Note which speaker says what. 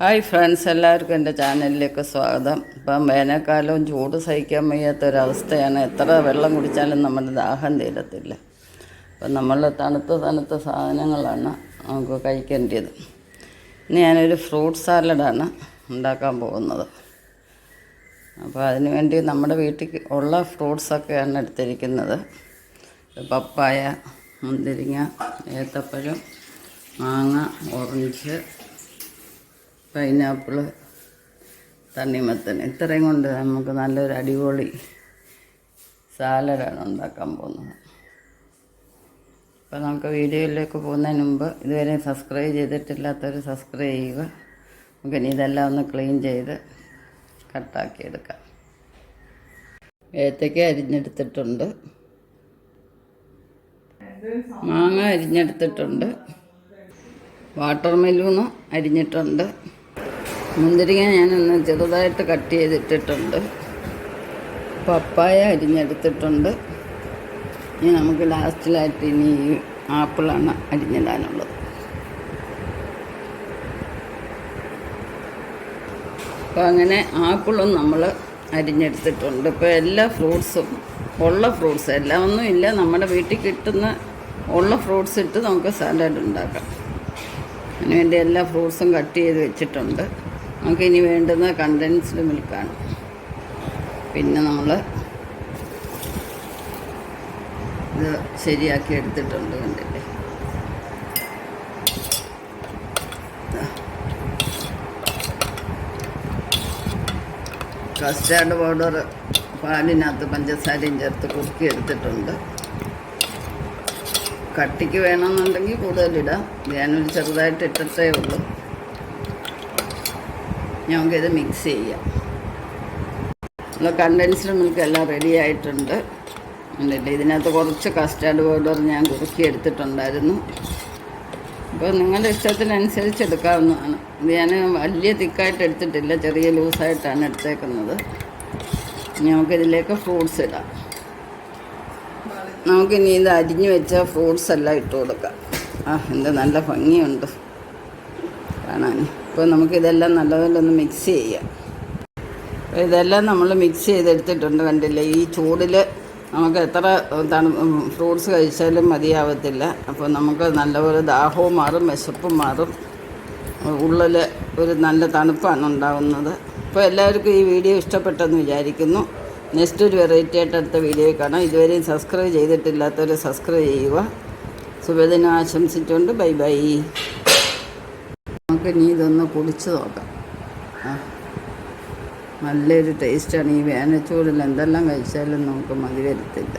Speaker 1: Hi friends എല്ലാവർക്കും എന്റെ ചാനലിലേക്ക് സ്വാഗതം. ഇപ്പം വേനൽക്കാലവും ചൂട് സഹിക്കാൻ വയ്യാത്തൊരവസ്ഥയാണ്. എത്ര വെള്ളം കുടിച്ചാലും നമ്മുടെ ദാഹം തീരത്തില്ല. അപ്പം നമ്മൾ തണുത്ത തണുത്ത സാധനങ്ങളാണ് നമുക്ക് കഴിക്കേണ്ടത്. ഇനി ഞാനൊരു ഫ്രൂട്ട് സാലഡാണ് ഉണ്ടാക്കാൻ പോകുന്നത്. അപ്പോൾ അതിനുവേണ്ടി നമ്മുടെ വീട്ടിൽ ഉള്ള ഫ്രൂട്ട്സൊക്കെയാണ് എടുത്തിരിക്കുന്നത്. പപ്പായ മുന്തിരിങ്ങ ഏത്തപ്പഴം മാങ്ങ ഓറഞ്ച് പൈനാപ്പിൾ തണ്ണിമത്തൻ. ഇത്രയും കൊണ്ട് നമുക്ക് നല്ലൊരു അടിപൊളി സാലഡാണ് ഉണ്ടാക്കാൻ പോകുന്നത്. അപ്പോൾ നമുക്ക് വീഡിയോയിലേക്ക് പോകുന്നതിന് മുമ്പ് ഇതുവരെ സബ്സ്ക്രൈബ് ചെയ്തിട്ടില്ലാത്തവർ സബ്സ്ക്രൈബ് ചെയ്യുക. നമുക്കിനി ഇതെല്ലാം ഒന്ന് ക്ലീൻ ചെയ്ത് കട്ടാക്കി എടുക്കാം. ഏത്തക്ക അരിഞ്ഞെടുത്തിട്ടുണ്ട്. മാങ്ങ അരിഞ്ഞെടുത്തിട്ടുണ്ട്. വാട്ടർ മെലൂണ് അരിഞ്ഞിട്ടുണ്ട്. മുന്തിരിങ്ങ ഞാനൊന്ന് ചെറുതായിട്ട് കട്ട് ചെയ്തിട്ടിട്ടുണ്ട്. പപ്പായ അരിഞ്ഞെടുത്തിട്ടുണ്ട്. ഇനി നമുക്ക് ലാസ്റ്റിലായിട്ട് ഇനി ആപ്പിളാണ് അരിഞ്ഞിടാനുള്ളത്. അപ്പോൾ അങ്ങനെ ആപ്പിളും നമ്മൾ അരിഞ്ഞെടുത്തിട്ടുണ്ട്. ഇപ്പോൾ എല്ലാ ഫ്രൂട്ട്സും ഉള്ള ഫ്രൂട്ട്സ് എല്ലാം ഒന്നും ഇല്ല. നമ്മുടെ വീട്ടിൽ കിട്ടുന്ന ഉള്ള ഫ്രൂട്ട്സ് ഇട്ട് നമുക്ക് സാലഡ് ഉണ്ടാക്കാം അതിനുവേണ്ടി എല്ലാ ഫ്രൂട്ട്സും കട്ട് ചെയ്ത് വെച്ചിട്ടുണ്ട്. നമുക്കിനി വേണ്ടുന്ന കണ്ടൻസ്ഡ് മിൽക്കാണ് പിന്നെ നമ്മൾ ഇത് ശരിയാക്കി എടുത്തിട്ടുണ്ട് കണ്ടില്ലേ? കസ്റ്റാർഡ് പൗഡർ പാലിനകത്ത് പഞ്ചസാരയും ചേർത്ത് കുറുക്കി എടുത്തിട്ടുണ്ട്. കട്ടിക്ക് വേണമെന്നുണ്ടെങ്കിൽ കൂടുതലിടാം. ഞാനൊരു ചെറുതായിട്ട് ഇട്ടിട്ടേ ഉള്ളൂ. ഞങ്ങൾക്കിത് മിക്സ് ചെയ്യാം. നമ്മൾ കണ്ടൻസ്ഡ് മിൽക്ക് എല്ലാം റെഡി ആയിട്ടുണ്ട്. എന്നിട്ട് ഇതിനകത്ത് കുറച്ച് കസ്റ്റാർഡ് പൗഡർ ഞാൻ കുറുക്കി എടുത്തിട്ടുണ്ടായിരുന്നു. അപ്പോൾ നിങ്ങളുടെ ഇഷ്ടത്തിനനുസരിച്ച് എടുക്കാവുന്നതാണ്. ഇത് ഞാൻ വലിയ തിക്കായിട്ട് എടുത്തിട്ടില്ല ചെറിയ ലൂസായിട്ടാണ് എടുത്തേക്കുന്നത്. ഇനി നമുക്കിതിലേക്ക് ഫ്രൂട്ട്സ് ഇടാം. നമുക്കിനി ഇത് അരിഞ്ഞു വെച്ച ഫ്രൂട്ട്സ് എല്ലാം ഇട്ട് കൊടുക്കാം. ആ എന്താ നല്ല ഭംഗിയുണ്ട്. കാണാൻ ഇപ്പോൾ നമുക്കിതെല്ലാം നല്ലതുപോലെ ഒന്ന് മിക്സ് ചെയ്യാം. ഇതെല്ലാം നമ്മൾ മിക്സ് ചെയ്തെടുത്തിട്ടുണ്ട് കണ്ടില്ലേ? ഈ ചൂടിൽ നമുക്ക് എത്ര തണു ഫ്രൂട്ട്സ് കഴിച്ചാലും മതിയാവത്തില്ല. അപ്പോൾ നമുക്ക് നല്ലപോലെ ദാഹവും മാറും വിശപ്പും മാറും. ഉള്ളിൽ ഒരു നല്ല തണുപ്പാണ് ഉണ്ടാകുന്നത് അപ്പോൾ എല്ലാവർക്കും ഈ വീഡിയോ ഇഷ്ടപ്പെട്ടെന്ന് വിചാരിക്കുന്നു. നെക്സ്റ്റ് ഒരു വെറൈറ്റി ആയിട്ട് അടുത്ത വീഡിയോ കാണാം. ഇതുവരെയും സബ്സ്ക്രൈബ് ചെയ്തിട്ടില്ലാത്തവർ സബ്സ്ക്രൈബ് ചെയ്യുക. ശുഭദിനം ആശംസിച്ചുകൊണ്ട് ബൈ ബൈ. നമുക്ക് ഇനി ഇതൊന്ന് കുടിച്ച് നോക്കാം. നല്ലൊരു ടേസ്റ്റാണ് ഈ വേനച്ചൂടിൽ എന്തെല്ലാം കഴിച്ചാലും നമുക്ക് മതി വരത്തില്ല.